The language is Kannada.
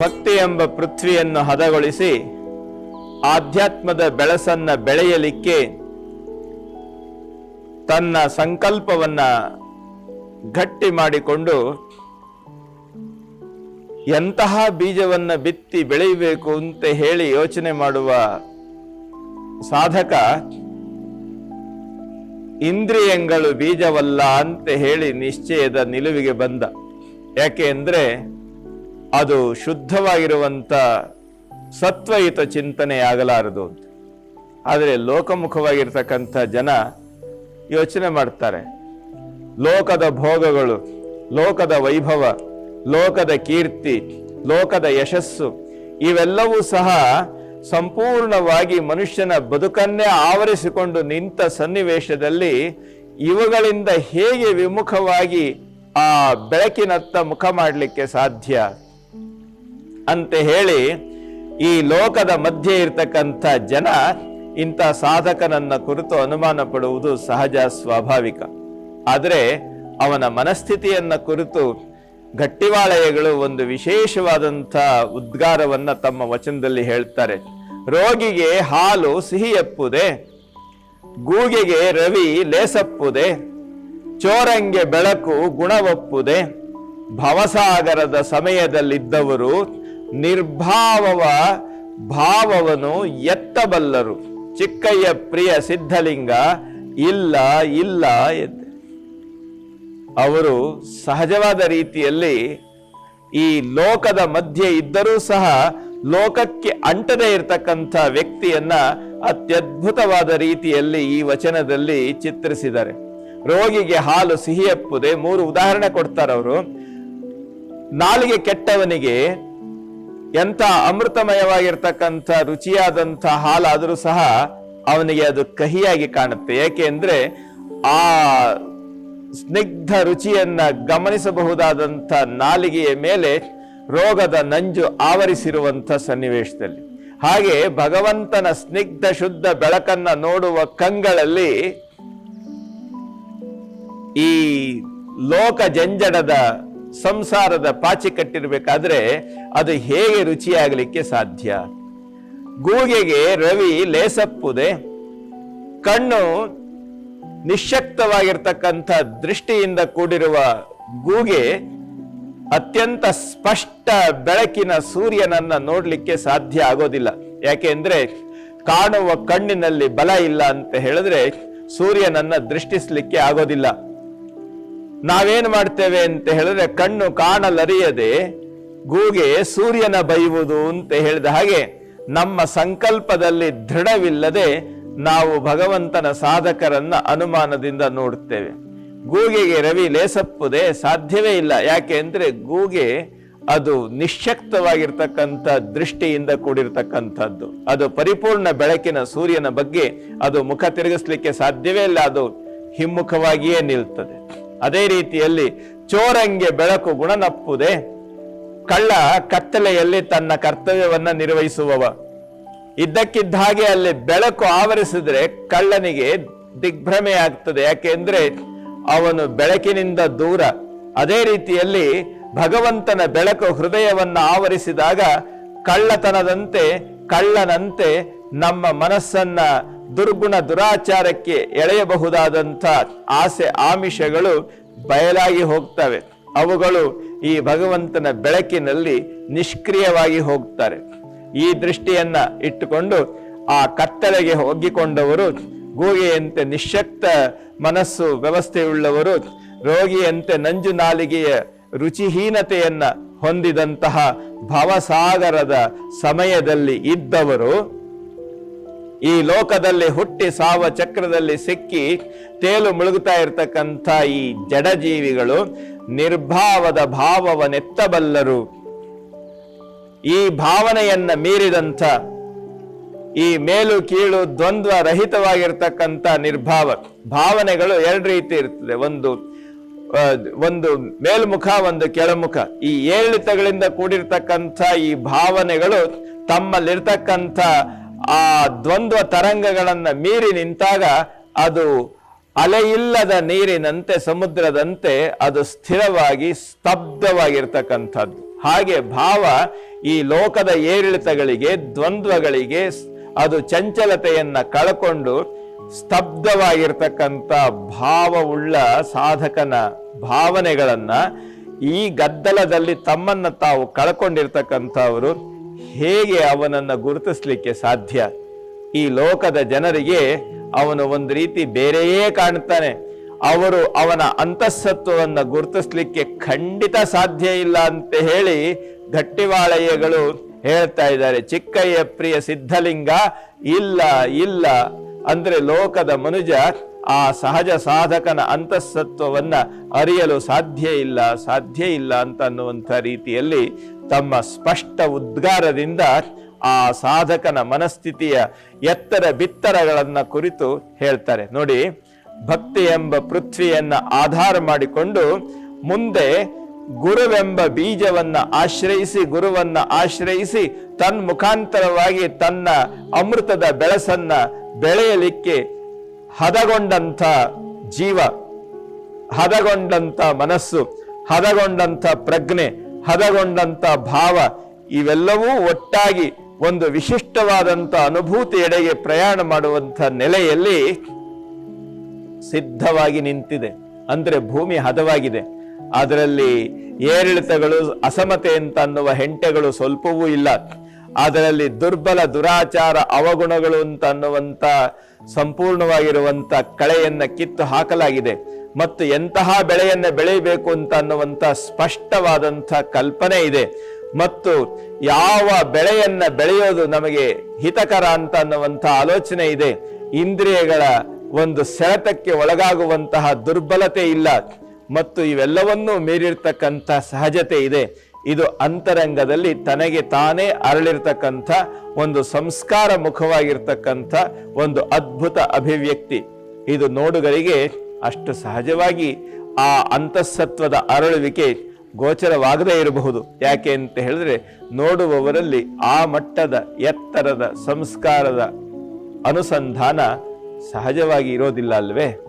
ಭಕ್ತಿ ಎಂಬ ಪೃಥ್ವಿಯನ್ನು ಹದಗೊಳಿಸಿ ಆಧ್ಯಾತ್ಮದ ಬೆಳಸನ್ನ ಬೆಳೆಯಲಿಕ್ಕೆ ತನ್ನ ಸಂಕಲ್ಪವನ್ನ ಗಟ್ಟಿ ಮಾಡಿಕೊಂಡು ಎಂತಹ ಬೀಜವನ್ನ ಬಿತ್ತಿ ಬೆಳೆಯಬೇಕು ಅಂತ ಹೇಳಿ ಯೋಚನೆ ಮಾಡುವ ಸಾಧಕ ಇಂದ್ರಿಯಗಳು ಬೀಜವಲ್ಲ ಅಂತ ಹೇಳಿ ನಿಶ್ಚಯದ ನಿಲುವಿಗೆ ಬಂದ. ಯಾಕೆ ಅಂದ್ರೆ ಅದು ಶುದ್ಧವಾಗಿರುವಂಥ ಸತ್ವಯುತ ಚಿಂತನೆ ಆಗಲಾರದು ಅಂತ. ಆದರೆ ಲೋಕಮುಖವಾಗಿರ್ತಕ್ಕಂಥ ಜನ ಯೋಚನೆ ಮಾಡ್ತಾರೆ. ಲೋಕದ ಭೋಗಗಳು, ಲೋಕದ ವೈಭವ, ಲೋಕದ ಕೀರ್ತಿ, ಲೋಕದ ಯಶಸ್ಸು, ಇವೆಲ್ಲವೂ ಸಹ ಸಂಪೂರ್ಣವಾಗಿ ಮನುಷ್ಯನ ಬದುಕನ್ನೇ ಆವರಿಸಿಕೊಂಡು ನಿಂತ ಸನ್ನಿವೇಶದಲ್ಲಿ ಇವುಗಳಿಂದ ಹೇಗೆ ವಿಮುಖವಾಗಿ ಆ ಬೆಳಕಿನತ್ತ ಮುಖ ಮಾಡಲಿಕ್ಕೆ ಸಾಧ್ಯ? ಅಂತ ಹೇಳಿ ಈ ಲೋಕದ ಮಧ್ಯೆ ಇರ್ತಕ್ಕಂಥ ಜನ ಇಂಥ ಸಾಧಕನನ್ನ ಕುರಿತು ಅನುಮಾನ ಪಡುವುದು ಸಹಜ, ಸ್ವಾಭಾವಿಕ. ಆದರೆ ಅವನ ಮನಸ್ಥಿತಿಯನ್ನ ಕುರಿತು ಗಟ್ಟಿವಾಳಯಗಳು ಒಂದು ವಿಶೇಷವಾದಂಥ ಉದ್ಗಾರವನ್ನ ತಮ್ಮ ವಚನದಲ್ಲಿ ಹೇಳ್ತಾರೆ. ರೋಗಿಗೆ ಹಾಲು ಸಿಹಿಯಪ್ಪುದೆ, ಗೂಗೆಗೆ ರವಿ ಲೇಸಪ್ಪುದೆ, ಚೋರಂಗೆ ಬೆಳಕು ಗುಣವಪ್ಪುದೆ, ಭವಸಾಗರದ ಸಮಯದಲ್ಲಿದ್ದವರು ನಿರ್ಭಾವವ ಭಾವವನು ಎತ್ತಬಲ್ಲರು. ಚಿಕ್ಕಯ್ಯ ಪ್ರಿಯ ಸಿದ್ಧಲಿಂಗ, ಇಲ್ಲ ಇಲ್ಲ ಎಂದ. ಅವರು ಸಹಜವಾದ ರೀತಿಯಲ್ಲಿ ಈ ಲೋಕದ ಮಧ್ಯೆ ಇದ್ದರೂ ಸಹ ಲೋಕಕ್ಕೆ ಅಂಟದೇ ಇರತಕ್ಕಂಥ ವ್ಯಕ್ತಿಯನ್ನ ಅತ್ಯದ್ಭುತವಾದ ರೀತಿಯಲ್ಲಿ ಈ ವಚನದಲ್ಲಿ ಚಿತ್ರಿಸಿದ್ದಾರೆ. ರೋಗಿಗೆ ಹಾಲು ಸಿಹಿಯಪ್ಪುದೆ ಮೂರು ಉದಾಹರಣೆ ಕೊಡ್ತಾರವರು. ನಾಲಿಗೆ ಕೆಟ್ಟವನಿಗೆ ಎಂತ ಅಮೃತಮಯವಾಗಿರ್ತಕ್ಕಂಥ ರುಚಿಯಾದಂಥ ಹಾಲಾದರೂ ಸಹ ಅವನಿಗೆ ಅದು ಕಹಿಯಾಗಿ ಕಾಣುತ್ತೆ. ಏಕೆಂದ್ರೆ ಆ ಸ್ನಿಗ್ಧ ರುಚಿಯನ್ನ ಗಮನಿಸಬಹುದಾದಂಥ ನಾಲಿಗೆಯ ಮೇಲೆ ರೋಗದ ನಂಜು ಆವರಿಸಿರುವಂಥ ಸನ್ನಿವೇಶದಲ್ಲಿ. ಹಾಗೆ ಭಗವಂತನ ಸ್ನಿಗ್ಧ ಶುದ್ಧ ಬೆಳಕನ್ನ ನೋಡುವ ಕಂಗಳಲ್ಲಿ ಈ ಲೋಕ ಜಂಜಡದ ಸಂಸಾರದ ಪಾಚಿ ಕಟ್ಟಿರ್ಬೇಕಾದ್ರೆ ಅದು ಹೇಗೆ ರುಚಿಯಾಗಲಿಕ್ಕೆ ಸಾಧ್ಯ? ಗೂಗೆಗೆ ರವಿ ಲೇಸಪ್ಪುದೆ, ಕಣ್ಣು ನಿಶಕ್ತವಾಗಿರ್ತಕ್ಕಂಥ ದೃಷ್ಟಿಯಿಂದ ಕೂಡಿರುವ ಗೂಗೆ ಅತ್ಯಂತ ಸ್ಪಷ್ಟ ಬೆಳಕಿನ ಸೂರ್ಯನನ್ನ ನೋಡ್ಲಿಕ್ಕೆ ಸಾಧ್ಯ ಆಗೋದಿಲ್ಲ. ಯಾಕೆಂದ್ರೆ ಕಾಣುವ ಕಣ್ಣಿನಲ್ಲಿ ಬಲ ಇಲ್ಲ ಅಂತ ಹೇಳಿದ್ರೆ ಸೂರ್ಯನನ್ನ ದೃಷ್ಟಿಸ್ಲಿಕ್ಕೆ ಆಗೋದಿಲ್ಲ. ನಾವೇನು ಮಾಡ್ತೇವೆ ಅಂತ ಹೇಳಿದ್ರೆ ಕಣ್ಣು ಕಾಣಲರಿಯದೆ ಗೂಗೆ ಸೂರ್ಯನ ಬೈಯುವುದು ಅಂತ ಹೇಳಿದ ಹಾಗೆ ನಮ್ಮ ಸಂಕಲ್ಪದಲ್ಲಿ ದೃಢವಿಲ್ಲದೆ ನಾವು ಭಗವಂತನ ಸಾಧಕರನ್ನ ಅನುಮಾನದಿಂದ ನೋಡುತ್ತೇವೆ. ಗೂಗೆಗೆ ರವಿ ಲೇಸಪ್ಪುದೆ ಸಾಧ್ಯವೇ ಇಲ್ಲ. ಯಾಕೆ ಅಂದ್ರೆ ಗೂಗೆ ಅದು ನಿಶಕ್ತವಾಗಿರ್ತಕ್ಕಂಥ ದೃಷ್ಟಿಯಿಂದ ಕೂಡಿರ್ತಕ್ಕಂಥದ್ದು. ಅದು ಪರಿಪೂರ್ಣ ಬೆಳಕಿನ ಸೂರ್ಯನ ಬಗ್ಗೆ ಅದು ಮುಖ ತಿರುಗಿಸ್ಲಿಕ್ಕೆ ಸಾಧ್ಯವೇ ಇಲ್ಲ. ಅದು ಹಿಮ್ಮುಖವಾಗಿಯೇ ನಿಲ್ತದೆ. ಅದೇ ರೀತಿಯಲ್ಲಿ ಚೋರಂಗೆ ಬೆಳಕು ಗುಣನಪ್ಪುದೆ. ಕಳ್ಳ ಕತ್ತಲೆಯಲ್ಲಿ ತನ್ನ ಕರ್ತವ್ಯವನ್ನ ನಿರ್ವಹಿಸುವವ. ಇದ್ದಕ್ಕಿದ್ದ ಹಾಗೆ ಅಲ್ಲಿ ಬೆಳಕು ಆವರಿಸಿದ್ರೆ ಕಳ್ಳನಿಗೆ ದಿಗ್ಭ್ರಮೆ ಆಗ್ತದೆ ಯಾಕೆಂದ್ರೆ ಅವನು ಬೆಳಕಿನಿಂದ ದೂರ. ಅದೇ ರೀತಿಯಲ್ಲಿ ಭಗವಂತನ ಬೆಳಕು ಹೃದಯವನ್ನ ಆವರಿಸಿದಾಗ ಕಳ್ಳತನದಂತೆ, ಕಳ್ಳನಂತೆ ನಮ್ಮ ಮನಸ್ಸನ್ನ ದುರ್ಗುಣ ದುರಾಚಾರಕ್ಕೆ ಎಳೆಯಬಹುದಾದಂಥ ಆಸೆ ಆಮಿಷಗಳು ಬಯಲಾಗಿ ಹೋಗ್ತವೆ. ಅವುಗಳು ಈ ಭಗವಂತನ ಬೆಳಕಿನಲ್ಲಿ ನಿಷ್ಕ್ರಿಯವಾಗಿ ಹೋಗ್ತಾರೆ ಈ ದೃಷ್ಟಿಯನ್ನ ಇಟ್ಟುಕೊಂಡು ಆ ಕತ್ತಲೆಗೆ ಒಗ್ಗಿಕೊಂಡವರು ಗೂಗೆಯಂತೆ ನಿಶಕ್ತ ಮನಸ್ಸು ವ್ಯವಸ್ಥೆಯುಳ್ಳವರು, ರೋಗಿಯಂತೆ ನಂಜು ನಾಲಿಗೆಯ ರುಚಿಹೀನತೆಯನ್ನ ಹೊಂದಿದಂತಹ ಭವಸಾಗರದ ಸಮಯದಲ್ಲಿ ಇದ್ದವರು ಈ ಲೋಕದಲ್ಲಿ ಹುಟ್ಟಿ ಸಾವ ಚಕ್ರದಲ್ಲಿ ಸಿಕ್ಕಿ ತೇಲು ಮುಳುಗುತ್ತಾ ಇರತಕ್ಕಂಥ ಈ ಜಡಜೀವಿಗಳು ನಿರ್ಭಾವದ ಭಾವವನ್ನೆತ್ತಬಲ್ಲರು. ಈ ಭಾವನೆಯನ್ನ ಮೀರಿದಂಥ ಈ ಮೇಲು ಕೀಳು ದ್ವಂದ್ವ ರಹಿತವಾಗಿರ್ತಕ್ಕಂಥ ನಿರ್ಭಾವ ಭಾವನೆಗಳು ಎರಡು ರೀತಿ ಇರ್ತದೆ. ಒಂದು ಒಂದು ಮೇಲ್ಮುಖ, ಒಂದು ಕೆಳಮುಖ. ಈ ಏಳಿತಗಳಿಂದ ಕೂಡಿರ್ತಕ್ಕಂಥ ಈ ಭಾವನೆಗಳು ತಮ್ಮಲ್ಲಿರ್ತಕ್ಕಂಥ ಆ ದ್ವಂದ್ವ ತರಂಗಗಳನ್ನ ಮೀರಿ ನಿಂತಾಗ ಅದು ಅಲೆಯಿಲ್ಲದ ನೀರಿನಂತೆ ಸಮುದ್ರದಂತೆ ಅದು ಸ್ಥಿರವಾಗಿ ಸ್ತಬ್ಧವಾಗಿರ್ತಕ್ಕಂಥದ್ದು. ಹಾಗೆ ಭಾವ ಈ ಲೋಕದ ಏರಿಳಿತಗಳಿಗೆ, ದ್ವಂದ್ವಗಳಿಗೆ ಅದು ಚಂಚಲತೆಯನ್ನ ಕಳ್ಕೊಂಡು ಸ್ತಬ್ಧವಾಗಿರ್ತಕ್ಕಂಥ ಭಾವವುಳ್ಳ ಸಾಧಕನ ಭಾವನೆಗಳನ್ನ ಈ ಗದ್ದಲದಲ್ಲಿ ತಮ್ಮನ್ನ ತಾವು ಕಳ್ಕೊಂಡಿರ್ತಕ್ಕಂಥವರು ಹೇಗೆ ಅವನನ್ನು ಗುರುತಿಸ್ಲಿಕ್ಕೆ ಸಾಧ್ಯ? ಈ ಲೋಕದ ಜನರಿಗೆ ಅವನು ಒಂದು ರೀತಿ ಬೇರೆಯೇ ಕಾಣ್ತಾನೆ ಅವರು ಅವನ ಅಂತಸ್ಸತ್ವವನ್ನು ಗುರುತಿಸಲಿಕ್ಕೆ ಖಂಡಿತ ಸಾಧ್ಯ ಇಲ್ಲ ಅಂತ ಹೇಳಿ ಗಟ್ಟಿವಾಳಯ್ಯಗಳು ಹೇಳ್ತಾ ಇದ್ದಾರೆ. ಚಿಕ್ಕಯ್ಯ ಪ್ರಿಯ ಸಿದ್ಧಲಿಂಗ, ಇಲ್ಲ ಇಲ್ಲ. ಅಂದ್ರೆ ಲೋಕದ ಮನುಜ ಆ ಸಹಜ ಸಾಧಕನ ಅಂತಸ್ಸತ್ವವನ್ನು ಅರಿಯಲು ಸಾಧ್ಯ ಇಲ್ಲ ಸಾಧ್ಯ ಇಲ್ಲ ಅಂತ ಅನ್ನುವಂಥ ರೀತಿಯಲ್ಲಿ ತಮ್ಮ ಸ್ಪಷ್ಟ ಉದ್ಗಾರದಿಂದ ಆ ಸಾಧಕನ ಮನಸ್ಥಿತಿಯ ಎತ್ತರ ಬಿತ್ತರಗಳನ್ನು ಕುರಿತು ಹೇಳ್ತಾರೆ. ನೋಡಿ, ಭಕ್ತಿ ಎಂಬ ಪೃಥ್ವಿಯನ್ನ ಆಧಾರ ಮಾಡಿಕೊಂಡು ಮುಂದೆ ಗುರುವೆಂಬ ಬೀಜವನ್ನ ಆಶ್ರಯಿಸಿ, ಗುರುವನ್ನ ಆಶ್ರಯಿಸಿ ತನ್ಮುಖಾಂತರವಾಗಿ ತನ್ನ ಅಮೃತದ ಬೆಳಸನ್ನ ಬೆಳೆಯಲಿಕ್ಕೆ ಹದಗೊಂಡಂಥ ಜೀವ, ಹದಗೊಂಡಂಥ ಮನಸ್ಸು, ಹದಗೊಂಡಂಥ ಪ್ರಜ್ಞೆ ಹದಗೊಂಡಂತ ಭಾವ ಇವೆಲ್ಲವೂ ಒಟ್ಟಾಗಿ ಒಂದು ವಿಶಿಷ್ಟವಾದಂತ ಅನುಭೂತಿ ಎಡೆಗೆ ಪ್ರಯಾಣ ಮಾಡುವಂತ ನೆಲೆಯಲ್ಲಿ ಸಿದ್ಧವಾಗಿ ನಿಂತಿದೆ. ಅಂದರೆ ಭೂಮಿ ಹದವಾಗಿದೆ. ಅದರಲ್ಲಿ ಏರಿಳಿತಗಳು ಅಸಮತೆ ಅಂತ ಅನ್ನುವ ಹೆಂಟೆಗಳು ಸ್ವಲ್ಪವೂ ಇಲ್ಲ. ಅದರಲ್ಲಿ ದುರ್ಬಲ ದುರಾಚಾರ ಅವಗುಣಗಳು ಅಂತ ಅನ್ನುವಂತ ಸಂಪೂರ್ಣವಾಗಿರುವಂತ ಕಳೆಯನ್ನು ಕಿತ್ತು ಹಾಕಲಾಗಿದೆ. ಮತ್ತು ಎಂತಹ ಬೆಳೆಯನ್ನ ಬೆಳೆಯಬೇಕು ಅಂತ ಅನ್ನುವಂತ ಸ್ಪಷ್ಟವಾದಂಥ ಕಲ್ಪನೆ ಇದೆ. ಮತ್ತು ಯಾವ ಬೆಳೆಯನ್ನ ಬೆಳೆಯೋದು ನಮಗೆ ಹಿತಕರ ಅಂತ ಅನ್ನುವಂಥ ಆಲೋಚನೆ ಇದೆ. ಇಂದ್ರಿಯಗಳ ಒಂದು ಸೆಳೆತಕ್ಕೆ ಒಳಗಾಗುವಂತಹ ದುರ್ಬಲತೆ ಇಲ್ಲ. ಮತ್ತು ಇವೆಲ್ಲವನ್ನೂ ಮೀರಿರ್ತಕ್ಕಂಥ ಸಹಜತೆ ಇದೆ. ಇದು ಅಂತರಂಗದಲ್ಲಿ ತನಗೆ ತಾನೇ ಅರಳಿರ್ತಕ್ಕಂಥ ಒಂದು ಸಂಸ್ಕಾರ ಮುಖವಾಗಿರ್ತಕ್ಕಂಥ ಒಂದು ಅದ್ಭುತ ಅಭಿವ್ಯಕ್ತಿ. ಇದು ನೋಡುಗರಿಗೆ ಅಷ್ಟು ಸಹಜವಾಗಿ ಆ ಅಂತಸ್ಸತ್ವದ ಅರಳುವಿಕೆ ಗೋಚರವಾಗದೇ ಇರಬಹುದು. ಯಾಕೆ ಅಂತ ಹೇಳಿದ್ರೆ, ನೋಡುವವರಲ್ಲಿ ಆ ಮಟ್ಟದ ಎತ್ತರದ ಸಂಸ್ಕಾರದ ಅನುಸಂಧಾನ ಸಹಜವಾಗಿ ಇರೋದಿಲ್ಲ ಅಲ್ವೇ?